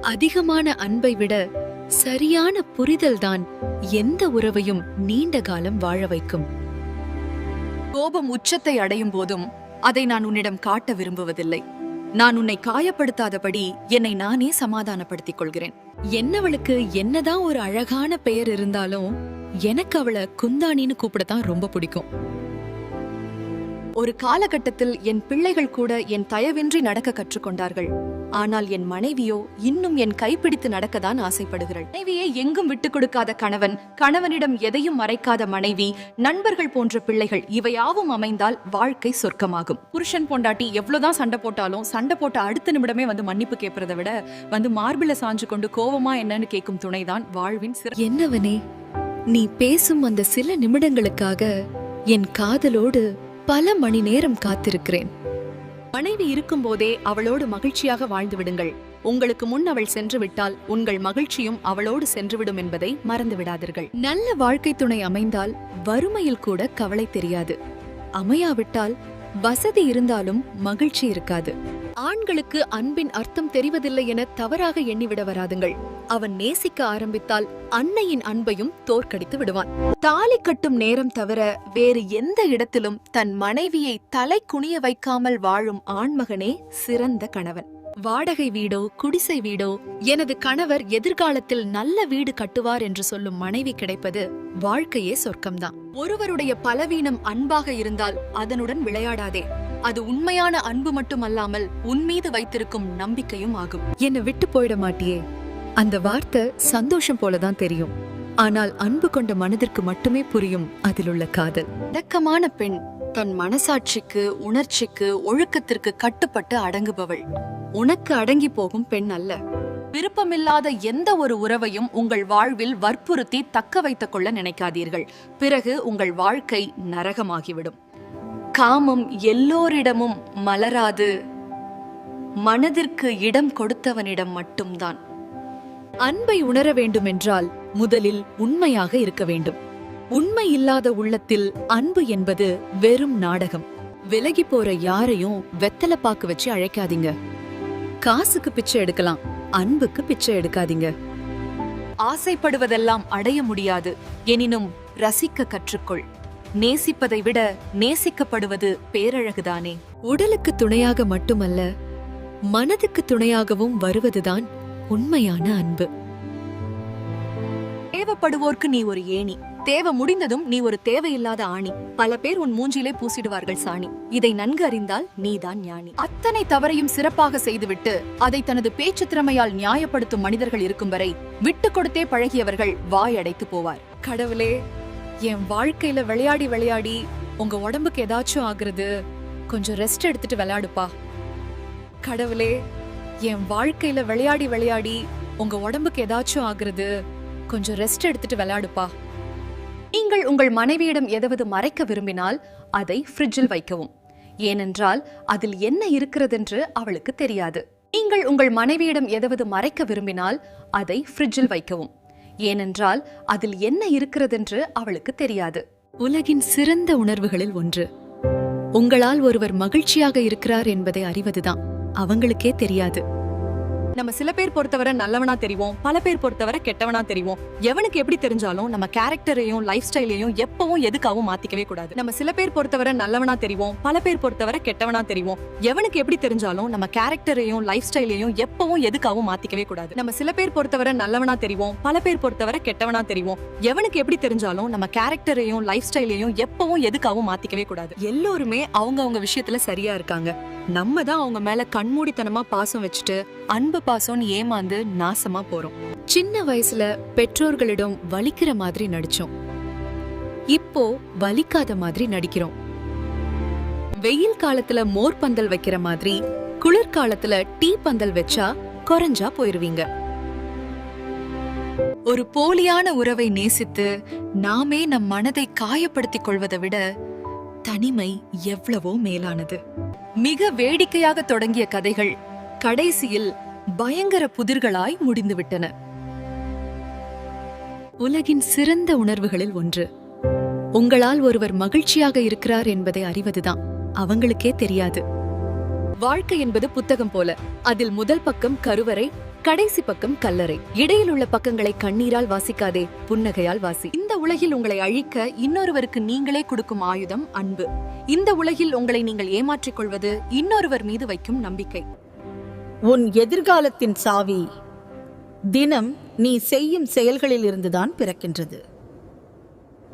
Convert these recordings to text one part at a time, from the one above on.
அதிகமான அன்பை விட சரியான புரிதல்தான் எந்த உறவையும் நீண்ட காலம் வாழ வைக்கும். கோபம் உச்சத்தை அடையும் போதும் அதை நான் உன்னிடம் காட்ட விரும்புவதில்லை. நான் உன்னை காயப்படுத்தாதபடி என்னை நானே சமாதானப்படுத்திக் கொள்கிறேன். என்னவளுக்கு என்னதான் ஒரு அழகான பெயர் இருந்தாலும் எனக்கு அவளை குந்தாணின்னு கூப்பிடத்தான் ரொம்ப பிடிக்கும். ஒரு காலகட்டத்தில் என் பிள்ளைகள் கூட என் தயவின்றி நடக்க கற்றுக்கொண்டார்கள். ஆனால் என் மனைவியோ இன்னும் என் கைப்பிடித்து நடக்கதான் ஆசைப்படுகிறாள். மனைவியை எங்கும் விட்டுக் கொடுக்காத கணவன் கணவனிடம் எதையும் மறைக்காத மனைவி நண்பர்கள் போன்ற பிள்ளைகள் இவையாவும் அமைந்தால் வாழ்க்கை சொர்க்கமாகும். புருஷன் பொண்டாட்டி எவ்வளவுதான் சண்டை போட்டாலும் சண்டை போட்ட அடுத்த நிமிடமே வந்து மன்னிப்பு கேட்பதை விட வந்து மார்பில சாஞ்சு கொண்டு கோவமா என்னன்னு கேட்கும் துணைதான் வாழ்வின் சிறு என்னவனே நீ பேசும் அந்த சில நிமிடங்களுக்காக என் காதலோடு பல மணி நேரம் காத்திருக்கிறேன். மனைவி இருக்கும்போதே அவளோடு மகிழ்ச்சியாக வாழ்ந்து விடுங்கள். உங்களுக்கு முன் அவள் சென்று விட்டால் உங்கள் மகிழ்ச்சியும் அவளோடு சென்றுவிடும் என்பதை மறந்து விடாதீர்கள். நல்ல வாழ்க்கை துணை அமைந்தால் வறுமையில் கூட கவலை தெரியாது. அமையாவிட்டால் வசதி இருந்தாலும் மகிழ்ச்சி இருக்காது. ஆண்களுக்கு அன்பின் அர்த்தம் தெரிவதில்லை என தவறாக எண்ணிவிட வராதுங்கள். அவன் நேசிக்க ஆரம்பித்தால் அன்னையின் அன்பையும் தோற்கடித்து விடுவான். தாலி கட்டும் நேரம் தவிர வேறு எந்த இடத்திலும் தன் மனைவியை தலை குனிய வைக்காமல் வாழும் ஆண்மகனே சிறந்த கணவன். வாடகை வீடோ குடிசை வீடோ எனது கணவர் எதிர்காலத்தில் நல்ல வீடு கட்டுவார் என்று சொல்லும் மனைவி கிடைப்பது வாழ்க்கையே சொர்க்கம்தான். ஒருவருடைய பலவீனம் அன்பாக இருந்தால் அதனுடன் விளையாடாதே. அது உண்மையான அன்பு மட்டுமல்லாமல் உன்மீது வைத்திருக்கும் நம்பிக்கையும் ஆகும். என்னை விட்டு போயிட மாட்டியே. அந்த வார்த்தை சந்தோஷம் போலதான் தெரியும். ஆனால் அன்பு கொண்ட மனதிற்கு மட்டுமே புரியும் அதிலுள்ள காதல். அடக்கமான பெண் தன் மனசாட்சிக்கு உணர்ச்சிக்கு ஒழுக்கத்திற்கு கட்டுப்பட்டு அடங்குபவள். உனக்கு அடங்கி போகும் பெண் அல்ல. விருப்பமில்லாத எந்த ஒரு உறவையும் உங்கள் வாழ்வில் வற்புறுத்தி தக்க வைத்துக் கொள்ள நினைக்காதீர்கள். பிறகு உங்கள் வாழ்க்கை நரகமாகிவிடும். காமம் எல்லோரிடமும் மலராது. மனதிற்கு இடம் கொடுத்தவனிடம் மட்டும்தான். அன்பை உணர வேண்டுமென்றால் முதலில் உண்மையாக இருக்க வேண்டும். உண்மை இல்லாத உள்ளத்தில் அன்பு என்பது வெறும் நாடகம். விலகி போற யாரையும் வெத்தலை பாக்கு வச்சு அழைக்காதீங்க. காசுக்கு பிச்சை எடுக்கலாம் அன்புக்கு பிச்சை எடுக்காதீங்க. ஆசைப்படுவதெல்லாம் அடைய முடியாது எனினும் ரசிக்க கற்றுக்கொள். நேசிப்பதை விட நேசிக்கப்படுவது பேரழகுதானே? உடலுக்கு துணையாக மட்டுமல்ல மனதுக்கு துணையாகவும் வருவதுதான் உண்மையான அன்பு. தேவைப்படுவோர்க்கு நீ ஒரு ஏணி தேவை முடிந்ததும் நீ ஒரு தேவையில்லாத ஆணி. பல பேர் உன் மூஞ்சிலே பூசிடுவார்கள் சாணி. இதை நன்கு அறிந்தால் நீதான் ஞானி. அத்தனை தவறையும் சிறப்பாக செய்துவிட்டு அதை தனது பேச்சு திறமையால் நியாயப்படுத்தும் மனிதர்கள் இருக்கும் வரை விட்டு கொடுத்தே பழகியவர்கள் வாயடைத்து போவார். கடவுளே என் வாழ்க்கையில விளையாடி விளையாடி உங்க உடம்புக்கு ஏதாச்சும் ஆகுறது கொஞ்சம் ரெஸ்ட் எடுத்துட்டு விளையாடுப்பா. கடவுளே என் வாழ்க்கையில விளையாடி விளையாடி உங்க உடம்புக்கு ஏதாச்சும் ஆகுறது கொஞ்சம் ரெஸ்ட் எடுத்துட்டு விளையாடுப்பா. நீங்கள் உங்கள் மனைவியிடம் எதாவது மறைக்க விரும்பினால் அதை ஃப்ரிட்ஜில் வைக்கவும். ஏனென்றால் அதில் என்ன இருக்கிறதென்று அவளுக்கு தெரியாது. நீங்கள் உங்கள் மனைவியிடம் எதாவது மறைக்க விரும்பினால் அதை ஃப்ரிட்ஜில் வைக்கவும். ஏனென்றால் அதில் என்ன இருக்கிறதென்று அவளுக்கு தெரியாது. உலகின் சிறந்த உணர்வுகளில் ஒன்று. உங்களால் ஒருவர் மகிழ்ச்சியாக இருக்கிறார் என்பதை அறிவதுதான். அவங்களுக்கே தெரியாது. நம்ம சில பேர் பொறுத்தவரை நல்லவனா தெரிவோம் பல பேர் பொறுத்தவரை கெட்டவனா தெரிவோம். எவனுக்கு எப்படி தெரிஞ்சாலும் நம்ம கேரக்டரையும் லைஃப் ஸ்டைலையும் எப்பவும் எதுக்காகவும் மாத்திக்கவே கூடாது. நம்ம சில பேர் பொறுத்தவரை நல்லவனா தெரிவோம் பல பேர் பொறுத்தவரை கெட்டவனா தெரிவோம். எவனுக்கு எப்படி தெரிஞ்சாலும் நம்ம கேரக்டரையும் லைஃப் ஸ்டைலையும் எப்பவும் எதுக்காகவும் மாத்திக்கவே கூடாது. நம்ம சில பேர் பொறுத்தவரை நல்லவனா தெரிவோம் பல பேர் பொறுத்தவரை கெட்டவனா தெரிவோம். எவனுக்கு எப்படி தெரிஞ்சாலும் நம்ம கேரக்டரையும் லைஃப் ஸ்டைலையும் எப்பவும் எதுக்காகவும் மாத்திக்கவே கூடாது. எல்லோருமே அவங்க அவங்க விஷயத்துல சரியா இருக்காங்க. நம்ம தான் அவங்க மேல கண்மூடித்தனமா பாசம் வச்சுட்டு அன்பு பாசம்னு ஏமாந்து நாசமா போறோம். சின்ன வயசுல பெற்றோர்களிடம் வலிக்கிற மாதிரி நடிச்சோம். இப்போ வலிக்காத மாதிரி நடிக்கிறோம். வெயில் காலத்துல மோர் பந்தல் வைக்கிற மாதிரி குளிர்காலத்துல டீ பந்தல் வச்சா குறைஞ்சா போயிருவீங்க. ஒரு போலியான உறவை நேசித்து நாமே நம் மனதை காயப்படுத்திக் கொள்வதை விட தனிமை எவ்வளவோ மேலானது. மிக வேடிக்கையாக தொடங்கிய கதைகள் கடைசியில் பயங்கர புதிர்களாய் முடிந்துவிட்டன. உலகின் சிறந்த உணர்வுகளில் ஒன்று. உங்களால் ஒருவர் மகிழ்ச்சியாக இருக்கிறார் என்பதை அறிவதுதான். அவங்களுக்கே தெரியாது. வாழ்க்கை என்பது புத்தகம் போல. அதில் முதல் பக்கம் கருவறை கடைசி பக்கம் கல்லறை. இடையில் உள்ள பக்கங்களை கண்ணீரால் வாசிக்காதே புன்னகையால் வாசி. இந்த உலகில் உங்களை அழிக்க இன்னொருவருக்கு நீங்களே கொடுக்கும் ஆயுதம் அன்பு. இந்த உலகில் உங்களை நீங்கள் ஏமாற்றிக் கொள்வது இன்னொருவர் மீது வைக்கும் நம்பிக்கை. உன் எதிர்காலத்தின் சாவி. தினம் நீ செய்யும் செயல்களில் இருந்துதான் பிறக்கின்றது.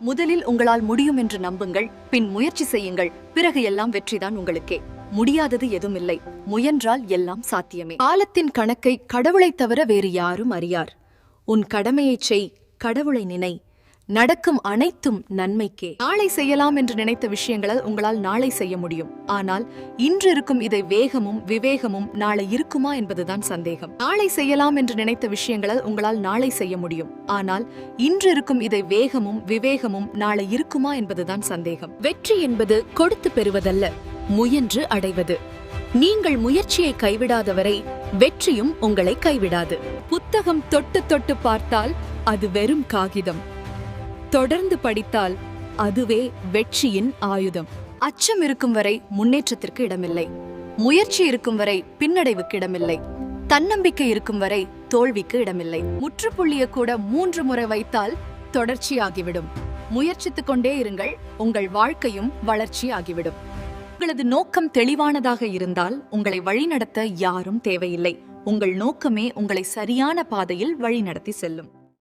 முதலில் உங்களால் முடியும் என்று நம்புங்கள் பின் முயற்சி செய்யுங்கள். பிறகு எல்லாம் வெற்றிதான் உங்களுக்கே. முடியாதது எதுமில்லை. முயன்றால் எல்லாம் சாத்தியமே. காலத்தின் கணக்கை கடவுளைத் தவிர வேறு யாரும் அறியார். உன் கடமையைச் செய் கடவுளை நினை. நடக்கும் அனைத்தும் நன்மைக்கே. நாளை செய்யலாம் என்று நினைத்த விஷயங்களை உங்களால் நாளை செய்ய முடியும். ஆனால் இன்று இருக்கும் இதை வேகமும் விவேகமும் நாளை இருக்குமா என்பதுதான் சந்தேகம். நாளை செய்யலாம் என்று நினைத்த விஷயங்களை உங்களால் நாளை செய்ய முடியும். ஆனால் இன்று இருக்கும் இதை வேகமும் விவேகமும் நாளை இருக்குமா என்பதுதான் சந்தேகம். வெற்றி என்பது கொடுத்து பெறுவதல்ல முயன்று அடைவது. நீங்கள் முயற்சியை கைவிடாதவரை வெற்றியும் உங்களை கைவிடாது. புத்தகம் தொட்டு தொட்டு பார்த்தால் அது வெறும் காகிதம். தொடர்ந்து படித்தால் அதுவே வெற்றியின் ஆயுதம். அச்சம் இருக்கும் வரை முன்னேற்றத்திற்கு இடமில்லை. முயற்சி இருக்கும் வரை பின்னடைவுக்கு இடமில்லை. தன்னம்பிக்கை இருக்கும் வரை தோல்விக்கு இடமில்லை. முற்றுப்புள்ளியை கூட மூன்று முறை வைத்தால் தொடர்ச்சியாகிவிடும். முயற்சித்துக் கொண்டே இருங்கள் உங்கள் வாழ்க்கையும் வளர்ச்சியாகிவிடும். உங்களது நோக்கம் தெளிவானதாக இருந்தால் உங்களை வழிநடத்த யாரும் தேவையில்லை. உங்கள் நோக்கமே உங்களை சரியான பாதையில் வழிநடத்தி செல்லும்.